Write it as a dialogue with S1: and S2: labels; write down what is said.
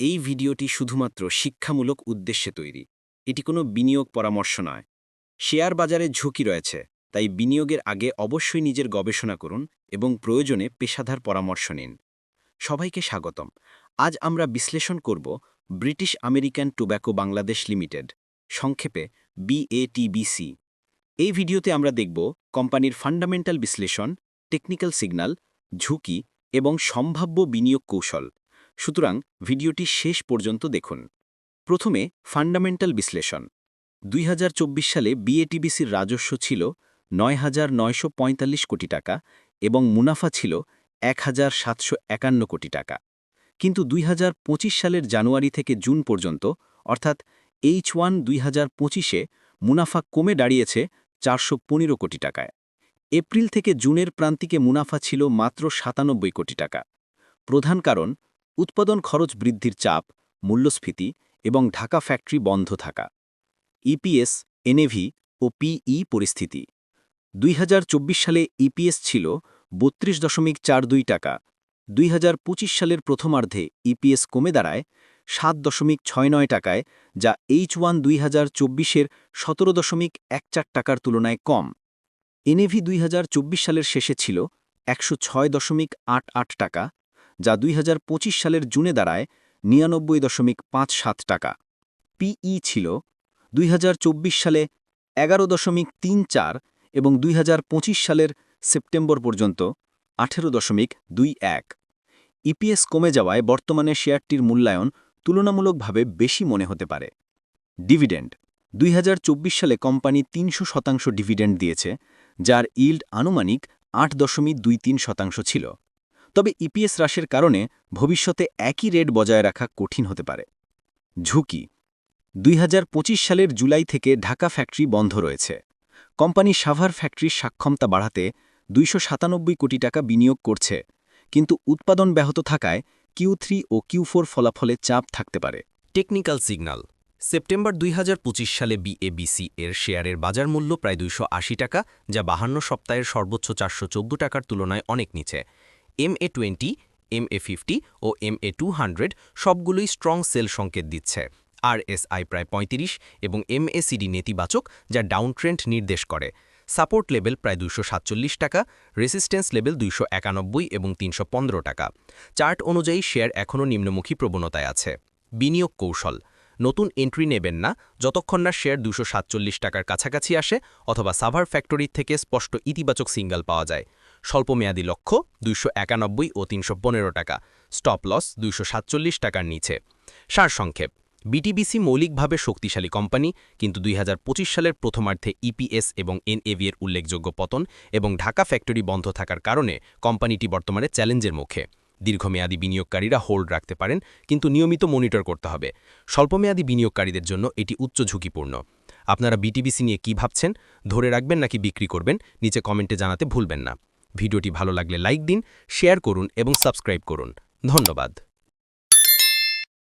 S1: এই ভিডিওটি শুধুমাত্র শিক্ষামূলক উদ্দেশ্যে তৈরি। এটি কোনো বিনিয়োগ পরামর্শ নয়। শেয়ার বাজারে ঝুঁকি রয়েছে, তাই বিনিয়োগের আগে অবশ্যই নিজের গবেষণা করুন এবং প্রয়োজনে পেশাদার পরামর্শ নিন। সবাইকে স্বাগতম। আজ আমরা বিশ্লেষণ করব British American Tobacco Bangladesh limited, সংক্ষেপে বিএটিবিসি এই ভিডিওতে আমরা দেখব কোম্পানির ফান্ডামেন্টাল বিশ্লেষণ, টেকনিক্যাল সিগন্যাল, ঝুঁকি এবং সম্ভাব্য বিনিয়োগ কৌশল। সুতরাং ভিডিওটি শেষ পর্যন্ত দেখুন। প্রথমে ফান্ডামেন্টাল বিশ্লেষণ। দুই হাজার চব্বিশ সালে বিএটিবিসির রাজস্ব ছিল নয় হাজার নয়শো পঁয়তাল্লিশ কোটি টাকা এবং মুনাফা ছিল এক হাজার সাতশো একান্ন কোটি টাকা। কিন্তু দুই হাজার পঁচিশ সালের জানুয়ারি থেকে জুন পর্যন্ত, অর্থাৎ এইচ ওয়ান দুই মুনাফা কমে দাঁড়িয়েছে চারশো পনেরো কোটি টাকায়। এপ্রিল থেকে জুনের প্রান্তিকে মুনাফা ছিল মাত্র সাতানব্বই কোটি টাকা। প্রধান কারণ উৎপাদন খরচ বৃদ্ধির চাপ, মূল্যস্ফীতি এবং ঢাকা ফ্যাক্টরি বন্ধ থাকা। ইপিএস, এনএভি ও পিই পরিস্থিতি। দুই হাজার চব্বিশ সালে ইপিএস ছিল বত্রিশ দশমিক চার দুই টাকা। দুই হাজার পঁচিশ সালের প্রথমার্ধে ইপিএস কমে দাঁড়ায় সাত দশমিক ছয় নয় টাকায়, যা এইচ ওয়ান দুই হাজার চব্বিশের সতেরো দশমিক এক চার টাকার তুলনায় কম। এনএভি দুই সালের শেষে ছিল একশো ছয় দশমিক আট আট টাকা। যা দুই হাজার পঁচিশ সালের জুনে দাঁড়ায় নিরানব্বই দশমিক পাঁচ সাত টাকা। পিই ছিল দুই হাজার চব্বিশ সালে এগারো দশমিক তিন চার এবং দুই হাজার পঁচিশ সালের সেপ্টেম্বর পর্যন্ত আঠেরো দশমিক দুই এক। ইপিএস কমে যাওয়ায় বর্তমানে শেয়ারটির মূল্যায়ন তুলনামূলকভাবে বেশি মনে হতে পারে। ডিভিডেন্ড দুই হাজার চব্বিশ সালে কোম্পানি তিনশো শতাংশ ডিভিডেন্ড দিয়েছে, যার ইল্ড আনুমানিক আট দশমিক দুই তিন শতাংশ ছিল। তবে ইপিএস হ্রাসের কারণে ভবিষ্যতে একই রেট বজায় রাখা কঠিন হতে পারে। ঝুঁকি। দুই হাজার পঁচিশ সালের জুলাই থেকে ঢাকা ফ্যাক্টরি বন্ধ রয়েছে। কোম্পানি সাভার ফ্যাক্টরির সাক্ষমতা বাড়াতে দুইশ সাতানব্বই কোটি টাকা বিনিয়োগ করছে, কিন্তু উৎপাদন ব্যাহত থাকায় কিউ ও কিউ ফলাফলে চাপ থাকতে পারে।
S2: টেকনিক্যাল সিগন্যাল সেপ্টেম্বর দুই হাজার পঁচিশ সালে বিএবিসি এর শেয়ারের বাজার মূল্য প্রায় দুইশ আশি টাকা, যা বাহান্ন সপ্তাহের সর্বোচ্চ চারশো চৌদ্দ টাকার তুলনায় অনেক নিচে। M A twenty, M A fifty O M A two hundred সবগুলোই স্ট্রং সেল সংকেত দিচ্ছে। আরএসআই প্রায় ৩৫ এবং এমএসিডি নেতিবাচক, যা ডাউন ট্রেন্ড নির্দেশ করে। সাপোর্ট লেভেল প্রায় দুশো টাকা রেসিস্টেন্স লেভেল দুইশো একানব্বই এবং তিনশো পনেরো টাকা। চার্ট অনুযায়ী শেয়ার এখনও নিম্নমুখী প্রবণতায় আছে। বিনিয়োগ কৌশল। নতুন এন্ট্রি নেবেন না, যতক্ষণ না শেয়ার দুশো টাকার কাছাকাছি আসে অথবা সাভার ফ্যাক্টরির থেকে স্পষ্ট ইতিবাচক সিঙ্গল পাওয়া যায়। স্বল্পমেয়াদী লক্ষ্য দুইশো একানব্বই ও তিনশো পনেরো টাকা স্টপ লস দুইশো সাতচল্লিশ টাকার নিচে। সারসংক্ষেপ বিটিবিসি মৌলিকভাবে শক্তিশালী কোম্পানি, কিন্তু দুই হাজার পঁচিশ সালের প্রথমার্ধে ইপিএস এবং এনএভি এর উল্লেখযোগ্য পতন এবং ঢাকা ফ্যাক্টরি বন্ধ থাকার কারণে কোম্পানিটি বর্তমানে চ্যালেঞ্জের মুখে। দীর্ঘমেয়াদী বিনিয়োগকারীরা হোল্ড রাখতে পারেন, কিন্তু নিয়মিত মনিটর করতে হবে। স্বল্পমেয়াদী বিনিয়োগকারীদের জন্য এটি উচ্চ ঝুঁকিপূর্ণ। আপনারা বিটিবিসি নিয়ে কি ভাবছেন? ধরে রাখবেন নাকি বিক্রি করবেন? নিচে কমেন্টে জানাতে ভুলবেন না। ভিডিওটি ভালো লাগলে লাইক দিন শেয়ার করুন এবং সাবস্ক্রাইব করুন। ধন্যবাদ।